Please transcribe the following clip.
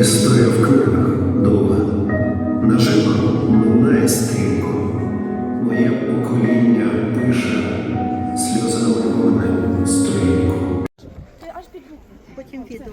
Історія в книгах довга. Наживо минає стрімко. Моє покоління пише сльозами вогнем сторінку. Ти аж під. Потім відео.